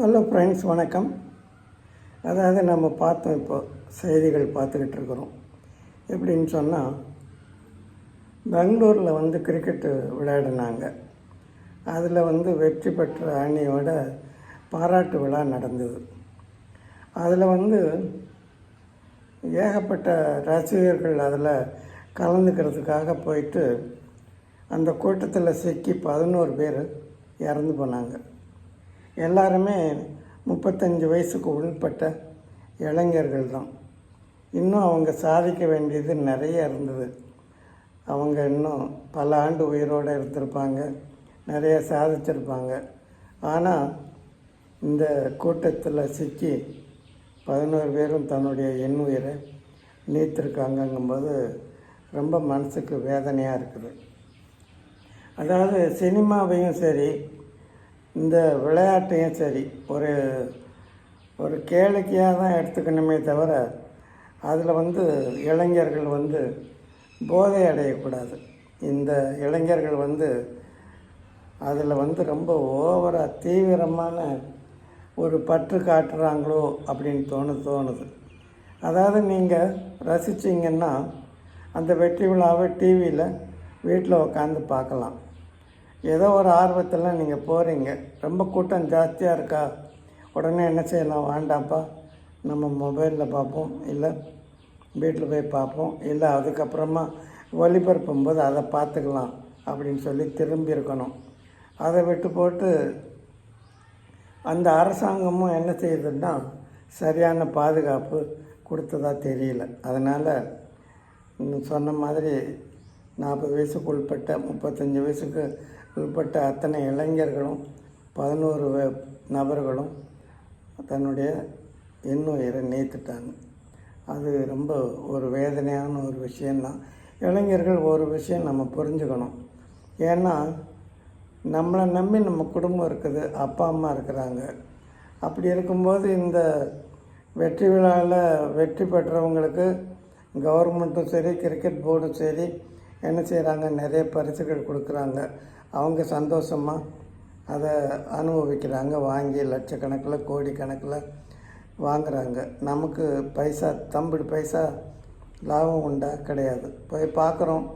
Hello friends வணக்கம். அதாவது நம்ம பார்த்தோம் இப்போ செய்திகள் பார்த்துக்கிட்டு இருக்கிறோம். எப்படின்னு சொன்னால் பெங்களூரில் வந்து கிரிக்கெட்டு விளையாடினாங்க. அதில் வந்து வெற்றி பெற்ற அணியோட பாராட்டு விழா நடந்தது. அதில் வந்து ஏகப்பட்ட ரசிகர்கள் அதில் கலந்துக்கிறதுக்காக போயிட்டு அந்த கூட்டத்தில் சிக்கி பதினோரு பேர் இறந்து போனாங்க. எல்லாருமே முப்பத்தஞ்சு வயசுக்கு உள்பட்ட இளைஞர்கள் தான் இன்னும் அவங்க சாதிக்க வேண்டியது நிறைய இருந்தது. அவங்க இன்னும் பல ஆண்டு உயிரோடு இருந்திருப்பாங்க நிறைய சாதிச்சிருப்பாங்க. ஆனால் இந்த கூட்டத்தில் சிக்கி பதினோரு பேரும் தன்னுடைய எண் உயிரை நீத்திருக்காங்கங்கும்போது ரொம்ப மனசுக்கு வேதனையாக இருக்குது. அதாவது சினிமாவையும் சரி இந்த விளையாட்டையும் சரி ஒரு ஒரு கேளிக்கையாக தான் எடுத்துக்கணுமே தவிர அதில் வந்து இளைஞர்கள் வந்து போதை அடையக்கூடாது. இந்த இளைஞர்கள் வந்து அதில் வந்து ரொம்ப ஓவராக தீவிரமான ஒரு பற்று காட்டுறாங்களோ அப்படின்னு தோணு தோணுது. அதாவது நீங்கள் ரசிச்சிங்கன்னா அந்த வெற்றி விழாவை டிவியில் வீட்டில் உட்காந்து பார்க்கலாம். ஏதோ ஒரு ஆர்வத்தில் நீங்கள் போகிறீங்க ரொம்ப கூட்டம் ஜாஸ்தியாக இருக்கா? உடனே என்ன செய்யலாம்? வேண்டாம்ப்பா. நம்ம மொபைலில் பார்ப்போம். இல்லை வீட்டில் போய் பார்ப்போம். இல்லை அதுக்கப்புறமா ஒளிபரப்பும் போது அதை பார்த்துக்கலாம் அப்படின்னு சொல்லி திரும்பி இருக்கணும். அதை விட்டு போட்டு அந்த அரசாங்கமும் என்ன செய்யுதுன்னா சரியான பாதுகாப்பு கொடுத்ததா தெரியல. அதனால் சொன்ன மாதிரி நாற்பது வயசுக்கு உட்பட்ட முப்பத்தஞ்சு வயசுக்கு உட்பட்ட அத்தனை இளைஞர்களும் பதினோரு நபர்களும் தன்னுடைய எண்ணுயிரை நீத்துட்டாங்க அது ரொம்ப ஒரு வேதனையான ஒரு விஷயந்தான் இளைஞர்கள் ஒரு விஷயம் நம்ம புரிஞ்சுக்கணும். ஏன்னா நம்மளை நம்பி நம்ம குடும்பம் இருக்குது அப்பா அம்மா இருக்கிறாங்க. அப்படி இருக்கும்போது இந்த வெற்றி விழாவில் வெற்றி பெற்றவங்களுக்கு கவர்மெண்ட்டும் சரி கிரிக்கெட் போர்டும் சரி என்ன செய்கிறாங்க நிறைய பரிசுகள் கொடுக்குறாங்க. அவங்க சந்தோஷமாக அதை அனுபவிக்கிறாங்க. வாங்கி லட்சக்கணக்கில் கோடி கணக்கில் வாங்குறாங்க. நமக்கு பைசா தம்பிடு பைசா லாபம் உண்டா? கிடையாது. போய் பார்க்குறோம்.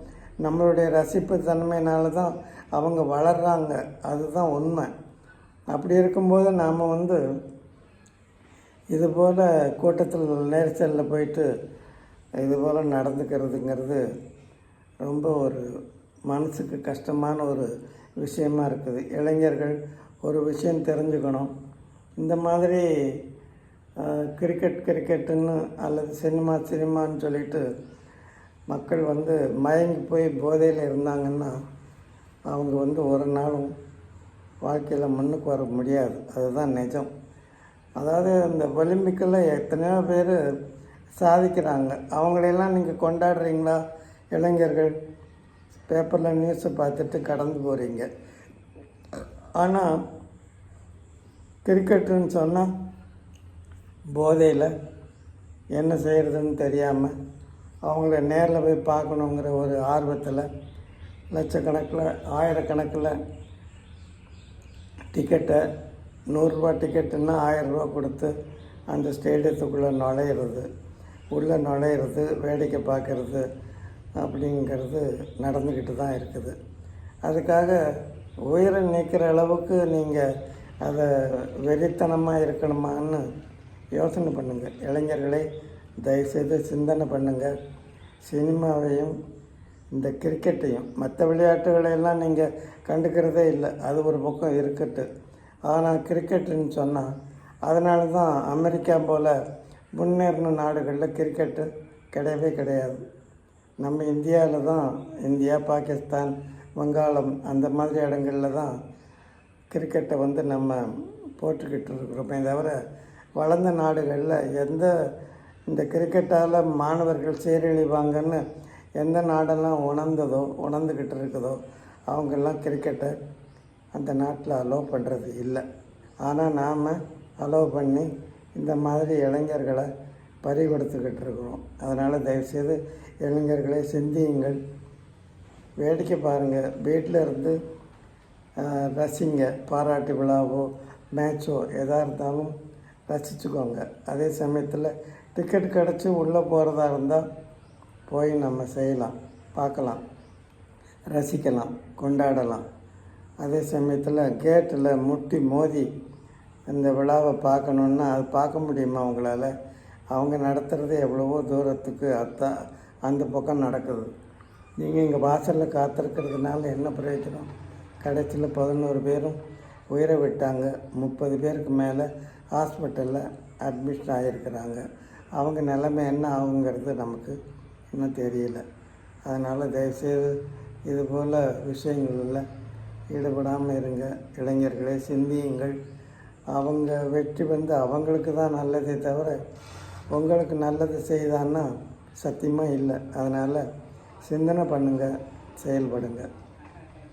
நம்மளுடைய ரசிப்பு தன்மையினால தான் அவங்க வளர்கிறாங்க அதுதான் உண்மை. அப்படி இருக்கும்போது நாம் வந்து இதுபோல் கூட்டத்தில் நெரிசலில் போயிட்டு இதுபோல் நடந்துக்கிறதுங்கிறது ரொம்ப ஒரு மனசுக்கு கஷ்டமான ஒரு விஷயமா இருக்குது. இளைஞர்கள் ஒரு விஷயம் தெரிஞ்சுக்கணும். இந்த மாதிரி கிரிக்கெட் கிரிக்கெட்டுன்னு அல்லது சினிமா சினிமான்னு சொல்லிட்டு மக்கள் வந்து மயங்கி போய் போதையில் இருந்தாங்கன்னா அவங்க வந்து ஒரு நாளும் வாழ்க்கையில் முன்னுக்கு வர முடியாது. அதுதான் நிஜம். அதாவது இந்த ஒலிம்பிக்கில் எத்தனையோ பேர் சாதிக்கிறாங்க. அவங்களையெல்லாம் நீங்கள் கொண்டாடுறீங்களா? இளைஞர்கள் பேப்பரில் நியூஸை பார்த்துட்டு கடந்து போகிறீங்க ஆனால் கிரிக்கெட்டுன்னு சொன்னால் போதையில் என்ன செய்கிறதுன்னு தெரியாமல் அவங்கள நேரில் போய் பார்க்கணுங்கிற ஒரு ஆர்வத்தில் லட்சக்கணக்கில் ஆயிரக்கணக்கில் டிக்கெட்டை நூறுரூவா டிக்கெட்டுன்னா ஆயிரரூவா கொடுத்து அந்த ஸ்டேடியத்துக்குள்ளே நுழையிறது உள்ளே நுழையிறது வேடிக்கை பார்க்குறது அப்படிங்கிறது நடந்துக்கிட்டு தான் இருக்குது. அதுக்காக உயிரை நீக்கிற அளவுக்கு நீங்கள் அதை வெறித்தனமாக இருக்கணுமான்னு யோசனை பண்ணுங்கள் இளைஞர்களை தயவுசெய்து சிந்தனை பண்ணுங்கள் சினிமாவையும் இந்த கிரிக்கெட்டையும் மற்ற விளையாட்டுகளையெல்லாம் நீங்கள் கண்டுக்கிறதே இல்லை. அது ஒரு பக்கம் இருக்கட்டு. ஆனால் கிரிக்கெட்டுன்னு சொன்னால் அதனால தான் அமெரிக்கா போல் முன்னேறின நாடுகளில் கிரிக்கெட்டு கிடையவே கிடையாது. நம்ம இந்தியாவில் தான் இந்தியா பாகிஸ்தான் வங்காளம் அந்த மாதிரி இடங்களில் தான் கிரிக்கெட்டை வந்து நம்ம போட்டுக்கிட்டு இருக்கிறோமே தவிர வளர்ந்த நாடுகளில் எந்த இந்த கிரிக்கெட்டால் மாணவர்கள் சீரழிவாங்கன்னு எந்த நாடெல்லாம் உணர்ந்ததோ உணர்ந்துக்கிட்டு இருக்குதோ அவங்கெல்லாம் கிரிக்கெட்டை அந்த நாட்டில் அலோவ் பண்ணுறது இல்லை. ஆனால் நாம் அலோவ் பண்ணி இந்த மாதிரி இளைஞர்களை பறி கொடுத்துக்கிட்டு இருக்கிறோம் அதனால் தயவுசெய்து இளைஞர்களை சிந்தியுங்கள். வேடிக்கை பாருங்கள் வீட்டில் இருந்து ரசிங்க. பாராட்டு விழாவோ மேட்சோ எதாக இருந்தாலும் ரசிச்சுக்கோங்க. அதே சமயத்தில் டிக்கெட் கிடச்சி உள்ளே போகிறதா இருந்தால் போய் நம்ம செய்யலாம். பார்க்கலாம். ரசிக்கலாம். கொண்டாடலாம். அதே சமயத்தில் கேட்டில் முட்டி மோதி இந்த விழாவை பார்க்கணுன்னா அது பார்க்க முடியுமா அவங்களால அவங்க நடத்துகிறது எவ்வளவோ தூரத்துக்கு அத்தான் அந்த பக்கம் நடக்குது. நீங்கள் இங்கே வாசலில் காத்திருக்கிறதுனால என்ன பிரயோஜனம்? கடைசியில் பதினோரு பேரும் உயிரை விட்டாங்க. முப்பது பேருக்கு மேலே ஹாஸ்பிட்டலில் அட்மிஷன் ஆகியிருக்கிறாங்க அவங்க நிலைமை என்ன ஆகுங்கிறது நமக்கு இன்னும் தெரியல. அதனால் தயவுசெய்து இது போல் விஷயங்களில் ஈடுபடாமல் இருங்க. இளைஞர்களே சிந்தியுங்கள். அவங்க வெற்றி வந்து அவங்களுக்கு தான் நல்லதே தவிர உங்களுக்கு நல்லது செய்தான்னா சத்தியமாக இல்லை. அதனால் சிந்தனை பண்ணுங்கள் செயல்படுங்க.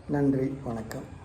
நன்றி வணக்கம்.